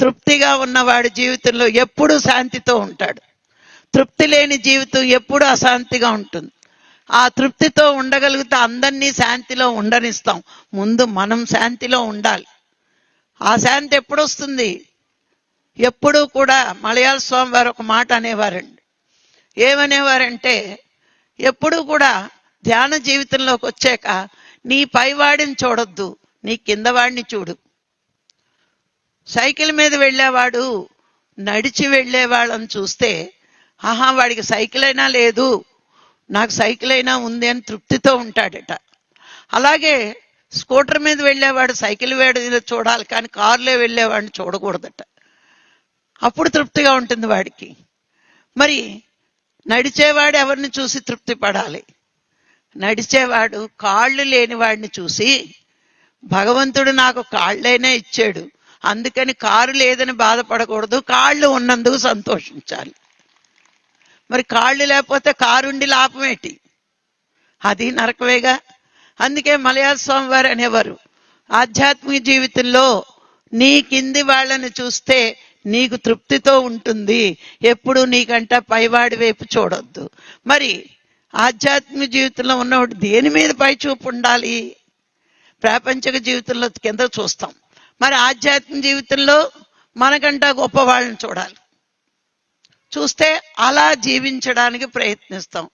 తృప్తిగా ఉన్నవాడి జీవితంలో ఎప్పుడూ శాంతితో ఉంటాడు. తృప్తి లేని జీవితం ఎప్పుడూ అశాంతిగా ఉంటుంది. ఆ తృప్తితో ఉండగలిగితే అందరినీ శాంతిలో ఉండనిస్తాం. ముందు మనం శాంతిలో ఉండాలి. ఆ శాంతి ఎప్పుడు వస్తుంది ఎప్పుడూ కూడా మలయాళ స్వామి వారు ఒక మాట అనేవారండి. ఏమనేవారంటే ఎప్పుడూ కూడా ధ్యాన జీవితంలోకి వచ్చాక నీ పైవాడిని చూడొద్దు నీ కిందవాడిని చూడు. సైకిల్ మీద వెళ్ళేవాడు నడిచి వెళ్ళేవాళ్ళని చూస్తే ఆహా వాడికి సైకిల్ అయినా లేదు నాకు సైకిల్ అయినా ఉంది అని తృప్తితో ఉంటాడట. అలాగే స్కూటర్ మీద వెళ్ళేవాడు సైకిల్ వేడి చూడాలి కానీ కారులో వెళ్ళేవాడిని చూడకూడదట. అప్పుడు తృప్తిగా ఉంటుంది వాడికి. మరి నడిచేవాడు ఎవరిని చూసి తృప్తి పడాలి నడిచేవాడు కాళ్ళు లేని వాడిని చూసి భగవంతుడు నాకు కాళ్ళైనా ఇచ్చాడు. అందుకని కారు లేదని బాధపడకూడదు కాళ్ళు ఉన్నందుకు సంతోషించాలి. మరి కాళ్ళు లేకపోతే కారుండి లాభమేటి అది నరకవేగా అందుకే మలయాళ స్వామి వారు అనేవారు ఆధ్యాత్మిక జీవితంలో నీ కింది వాళ్ళని చూస్తే నీకు తృప్తితో ఉంటుంది ఎప్పుడు నీకంట పైవాడి వైపు చూడొద్దు. మరి ఆధ్యాత్మిక జీవితంలో ఉన్నవాడు దేని మీద పై చూపు ఉండాలి? ప్రాపంచిక జీవితంలో కింద చూస్తాం. మరి ఆధ్యాత్మిక జీవితంలో మనకంటా గొప్ప వాళ్ళని చూడాలి. చూస్తే అలా జీవించడానికి ప్రయత్నిస్తాం.